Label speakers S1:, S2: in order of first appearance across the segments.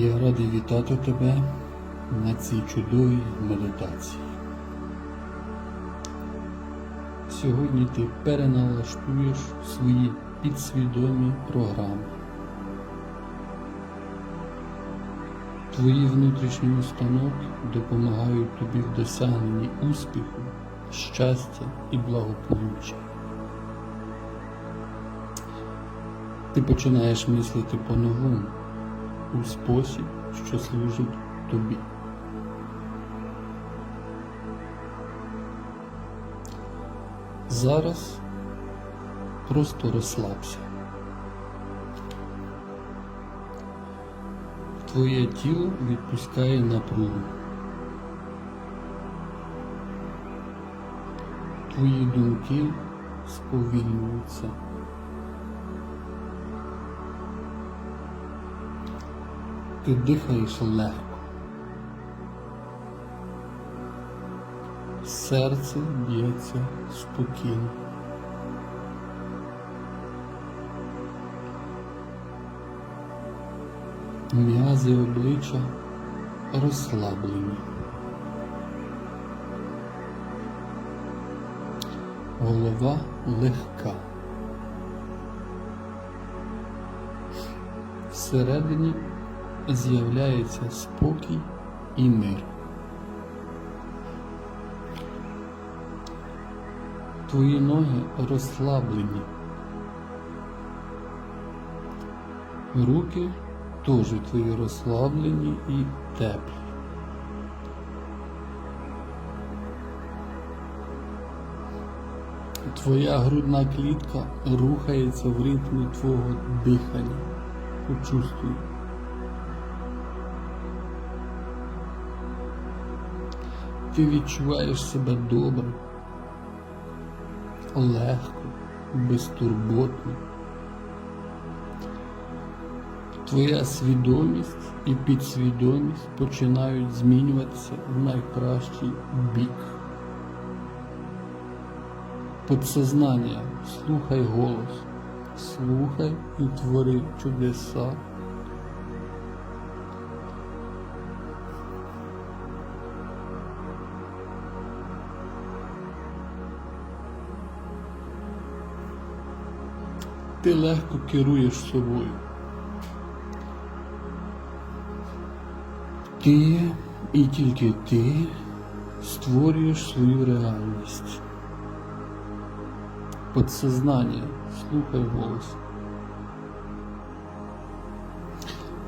S1: Я радий вітати тебе на цій чудовій медитації. Сьогодні ти переналаштуєш свої підсвідомі програми. Твої внутрішні установки допомагають тобі в досягненні успіху, щастя і благополуччя. Ти починаєш мислити по-новому у спосіб, що служить тобі. Зараз просто розслабся. Твоє тіло відпускає напругу. Твої думки сповільнюються. Ти дихаєш легко. Серце б'ється спокійно. М'язи обличчя розслаблені. Голова легка. Всередині з'являється спокій і мир. Твої ноги розслаблені. Руки теж твої розслаблені і теплі. Твоя грудна клітка рухається в ритмі твого дихання. Почувствуй. Ти відчуваєш себе добре, легко, безтурботно. Твоя свідомість і підсвідомість починають змінюватися в найкращий бік. Подсознання, слухай голос, слухай і твори чудеса. Ти легко керуєш собою. Ти і тільки ти створюєш свою реальність. Подсознання, слухай голос.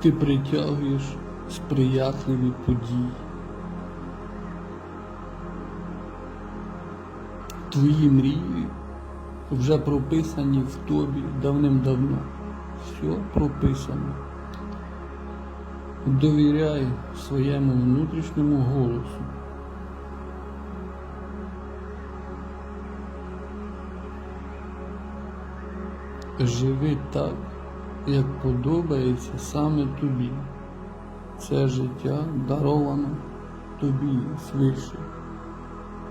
S1: Ти притягуєш сприятливі події. Твої мрії вже прописані в тобі давним-давно. Все прописано. Довіряй своєму внутрішньому голосу. Живи так, як подобається саме тобі. Це життя даровано тобі свише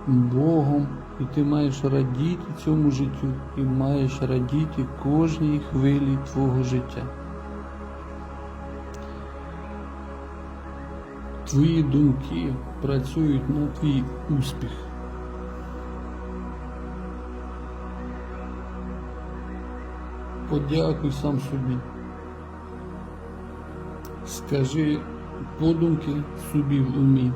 S1: Богом, і ти маєш радіти цьому життю, і маєш радіти кожній хвилі твого життя. Твої думки працюють на твій успіх. Подякуй сам собі. Скажи подумки собі в умі.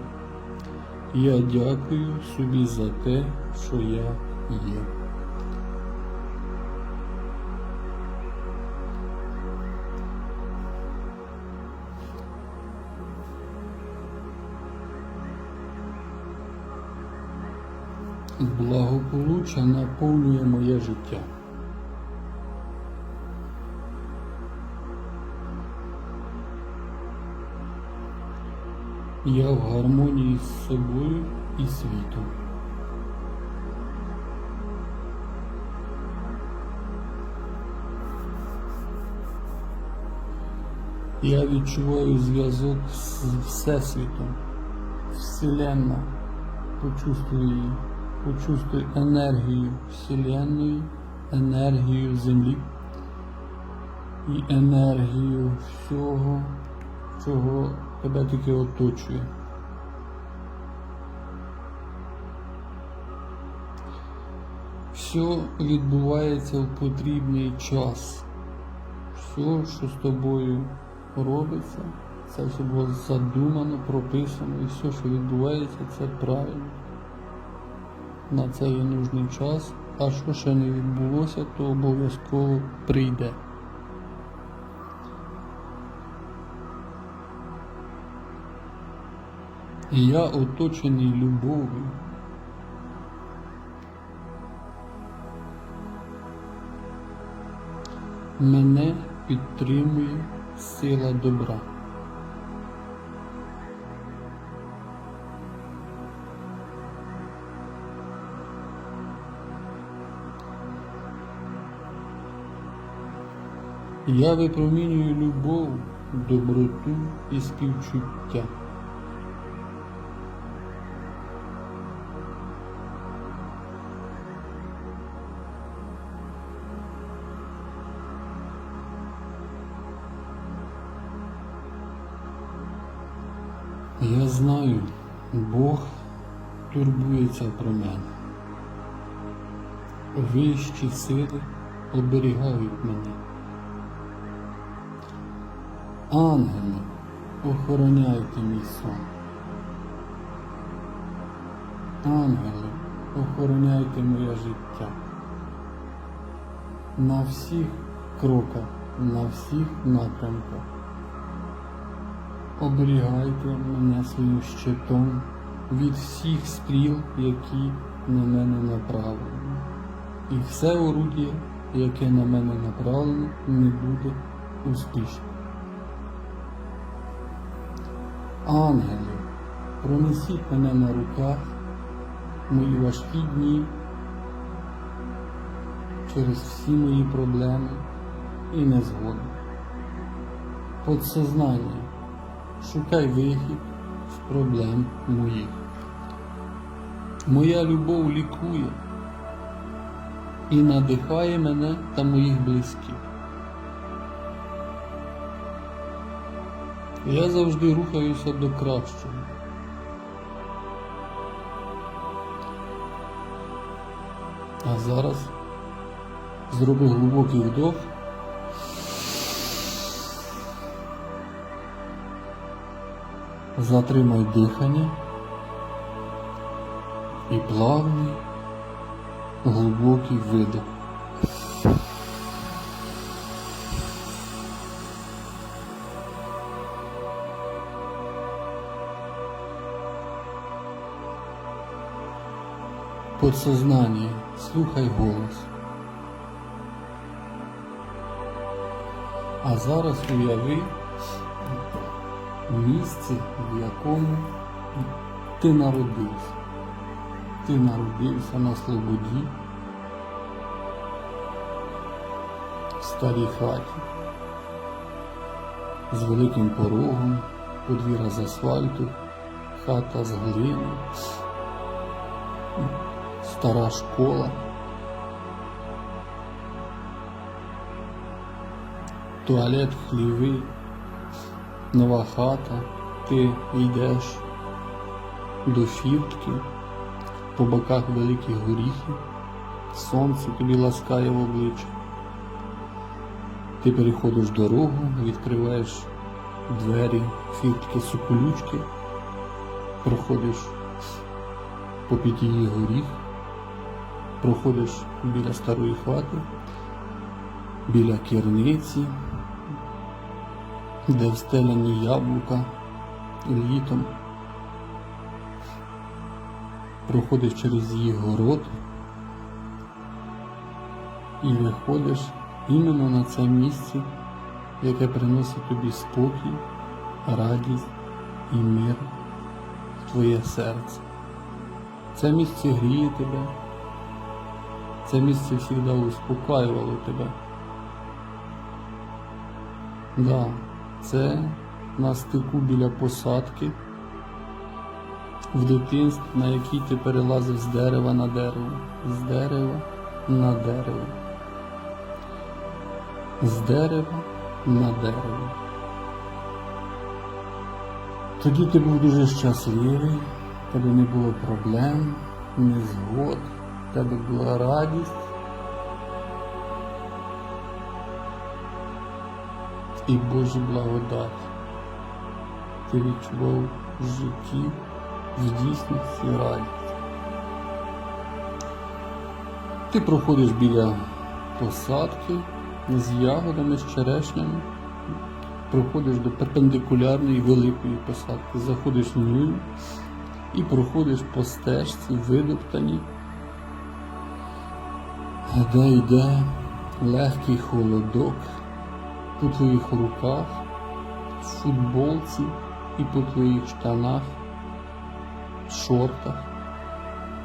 S1: Я дякую собі за те, що я є. Благополуччя наповнює моє життя. Я в гармонії з собою і світом. Я відчуваю зв'язок з Всесвітом, Вселенна. Почувствуй її, почувствуй енергію Вселенної, енергію Землі і енергію всього чого тебе тільки оточує. Все відбувається в потрібний час. Все, що з тобою робиться, це все було задумано, прописано, і все, що відбувається, це правильно. На це є нужний час, а що ще не відбулося, то обов'язково прийде. І я оточений любов'ю. Мене підтримує сила добра. Я випромінюю любов, доброту і співчуття. Я знаю, Бог турбується про мене. Вищі сили оберігають мене. Ангели, охороняйте мій сон. Ангели, охороняйте моє життя. На всіх кроках, на всіх напрямках. Оберігайте мене своїм щитом від всіх стріл, які на мене направлені. І все орудіє, яке на мене направлено, не буде успішним. Ангели, пронесіть мене на руках мої важкі дні через всі мої проблеми і незгоди. Подсознання, шукай вихід з проблем моїх. Моя любов лікує і надихає мене та моїх близьких. Я завжди рухаюся до кращого. А зараз зроби глибокий вдох. Затримай дихання і плавний глибокий видих. Подсознання, слухай голос. А зараз уяви місце, в якому ти народився. Ти народився на свободі, в старій хаті, з великим порогом, подвір'я з асфальту, хата з глини, стара школа. Туалет хлівий, нова хата, ти йдеш до фіртки, по боках великі горіхи, сонце тобі ласкає в обличчя. Ти переходиш дорогу, відкриваєш двері фіртки суколючки, проходиш попід її горіх, проходиш біля старої хати, біля керниці, де встелені яблука літом, проходиш через її город і виходиш іменно на це місце, яке приносить тобі спокій, радість і мир в твоє серце. Це місце гріє тебе. Це місце завжди успокаювало тебе. Да, це на стику біля посадки в дитинстві, на якій ти перелазив з дерева на дерево, з дерева на дерево, з дерева на дерево. Тоді ти був дуже щасливий, тебе не було проблем, незгод, тебе була радість. І Божа благодать. Ти відчував в житті, в дійсності радість. Ти проходиш біля посадки з ягодами, з черешнями, проходиш до перпендикулярної великої посадки, заходиш в нього і проходиш по стежці, видоптані, де йде легкий холодок по твоїх руках, в футболці і по твоїх штанах, шортах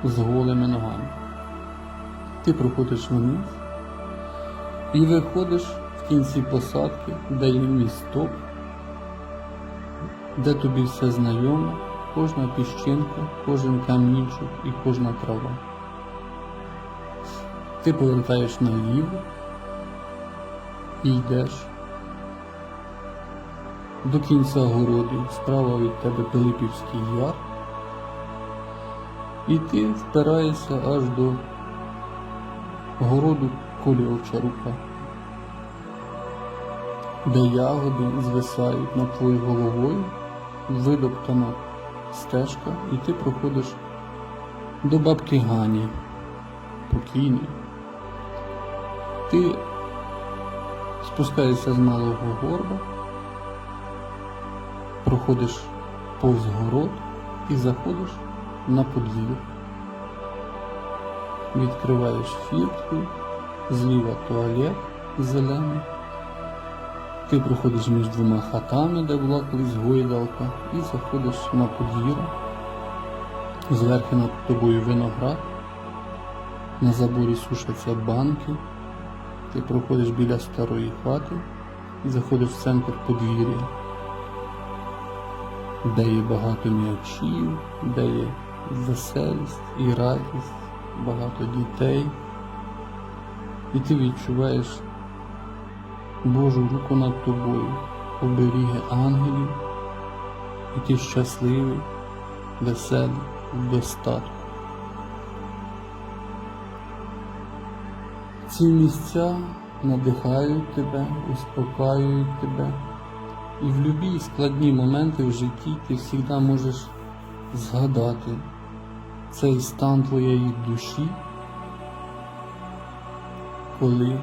S1: з голими ногами. Ти проходиш вниз і виходиш в кінці посадки, де є місток, де тобі все знайомо, кожна піщинка, кожен камінчик і кожна трава. Ти повертаєш наліво і йдеш до кінця городу, справа від тебе Пилипівський яр, і ти впираєшся аж до городу Колі Овчарука, де ягоди звисають над твоєю головою, видоптана стежка, і ти проходиш до бабки Гані, покійної. Ти спускаєшся з малого горба, проходиш повз город і заходиш на подвір'я. Відкриваєш фіртку, зліва туалет зелений. Ти проходиш між двома хатами, де була колись гойдалка, і заходиш на подвір'я. Зверху над тобою виноград, на заборі сушаться банки. Ти проходиш біля старої хати і заходиш в центр подвір'я, де є багато м'ячів, де є веселість і радість, багато дітей. І ти відчуваєш Божу руку над тобою, оберіги ангелів, і ти щасливий, веселий, в достатку. Ці місця надихають тебе, успокаюють тебе. І в будь-які складні моменти в житті ти завжди можеш згадати цей стан твоєї душі, коли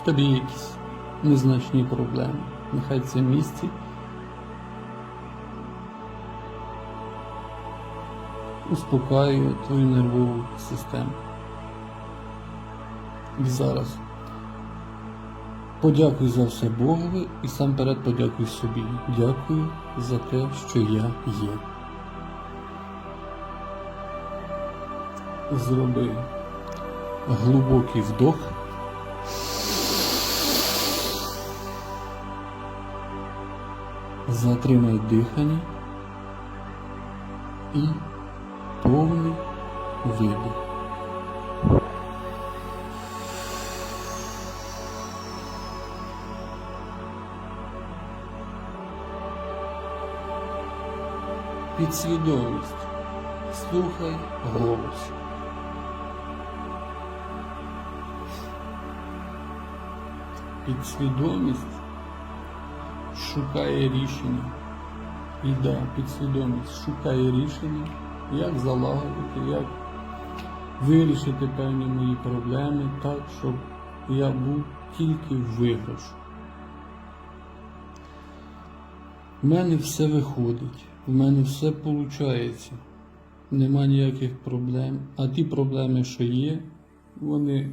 S1: в тобі якісь незначні проблеми. Нехай це місце успокаює твою нервову систему. І зараз подякуй за все Богові і сам перед подякуй собі. Дякую за те, що я є. Зроби глибокий вдох. Затримай дихання і повний видих. Підсвідомість. Слухай голос. Підсвідомість шукає рішення. І да, підсвідомість шукає рішення, як залагодити, як вирішити певні мої проблеми так, щоб я був тільки в виграшу. У мене все виходить, в мене все виходить. Нема ніяких проблем. А ті проблеми, що є, вони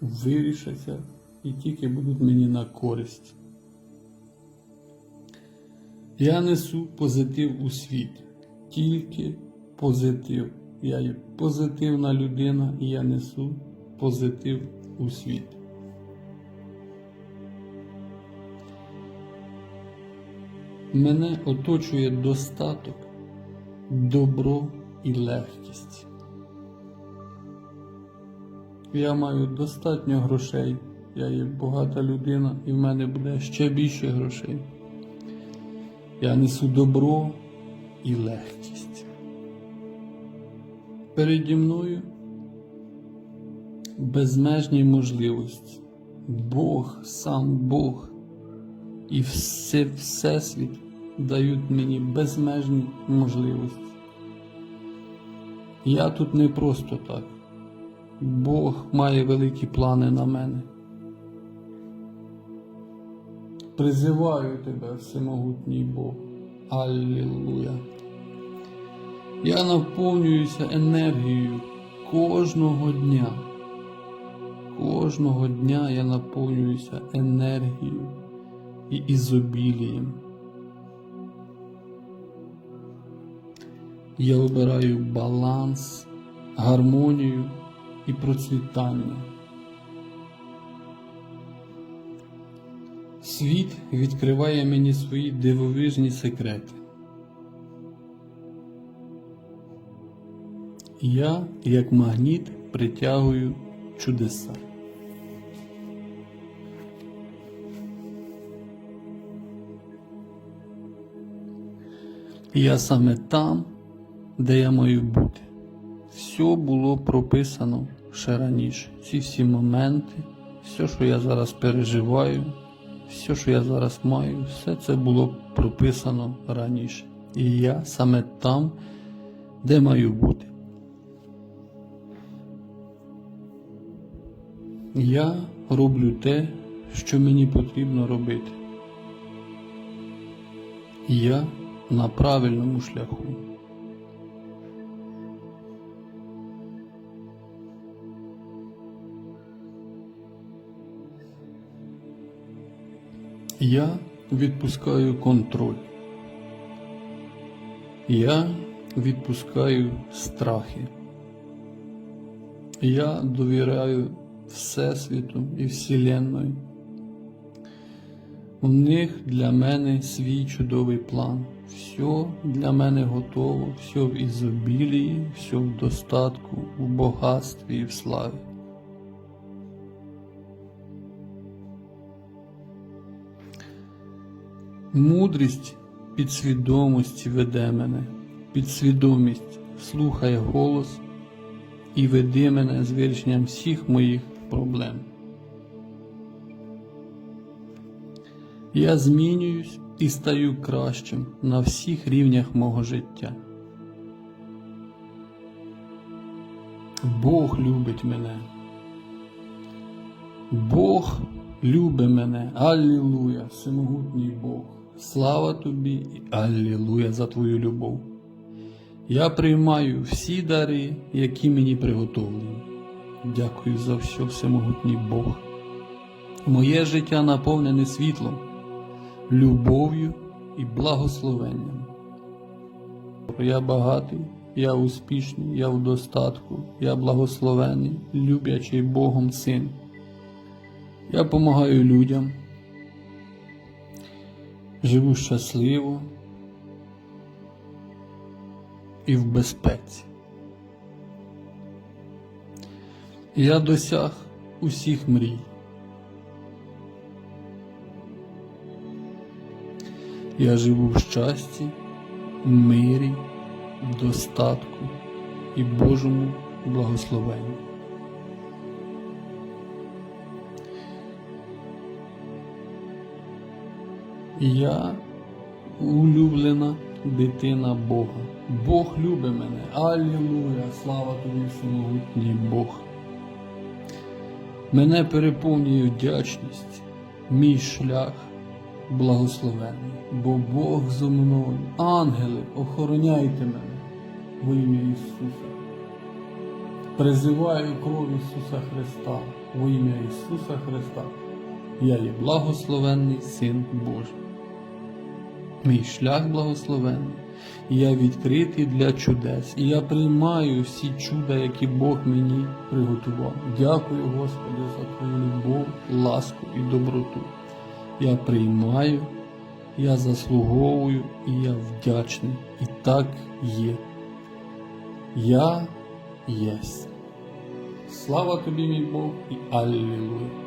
S1: вирішаться і тільки будуть мені на користь. Я несу позитив у світ, тільки позитив. Я є позитивна людина і я несу позитив у світ. Мене оточує достаток, добро і легкість. Я маю достатньо грошей, я є багата людина і в мене буде ще більше грошей. Я несу добро і легкість. Переді мною безмежні можливості. Бог, сам Бог і все, Всесвіт дають мені безмежні можливості. Я тут не просто так. Бог має великі плани на мене. Призиваю тебе, всемогутній Бог. Аллилуйя. Я наповнююся енергією кожного дня. Кожного дня я наповнююся енергією і ізобілієм. Я обираю баланс, гармонію і процвітання. Світ відкриває мені свої дивовижні секрети. Я, як магніт, притягую чудеса. Я саме там, де я маю бути. Все було прописано ще раніше. Ці всі моменти, все, що я зараз переживаю, все, що я зараз маю, все це було прописано раніше. І я саме там, де маю бути. Я роблю те, що мені потрібно робити. Я на правильному шляху. Я відпускаю контроль. Я відпускаю страхи. Я довіряю Всесвіту і Вселенної. У них для мене свій чудовий план. Все для мене готово, все в ізобілії, все в достатку, в багатстві і в славі. Мудрість підсвідомості веде мене, підсвідомість слухає голос і веде мене з вирішенням всіх моїх проблем. Я змінююсь і стаю кращим на всіх рівнях мого життя. Бог любить мене. Бог любить мене. Аллилуйя, всемогутній Бог. Слава тобі і Аллилуйя за твою любов. Я приймаю всі дари, які мені приготовлені. Дякую за все, всемогутній Бог. Моє життя наповнене світлом, любов'ю і благословенням. Я багатий, я успішний, я в достатку, я благословений, люблячий Богом син. Я допомагаю людям, живу щасливо і в безпеці. Я досяг усіх мрій. Я живу в щасті, мирі, достатку і Божому благословенні. Я улюблена дитина Бога. Бог любить мене. Аллилуйя! Слава тобі, всемогутній Бог. Мене переповнює вдячність, мій шлях благословений, бо Бог зо мною. Ангели, охороняйте мене во ім'я Ісуса. Призиваю кров Ісуса Христа во ім'я Ісуса Христа. Я є благословенний Син Божий. Мій шлях благословенний, я відкритий для чудес, і я приймаю всі чуда, які Бог мені приготував. Дякую, Господи, за Твою любов, ласку і доброту. Я приймаю, я заслуговую і я вдячний. І так є. Я єсть. Слава тобі, мій Бог, і Аллилуйя.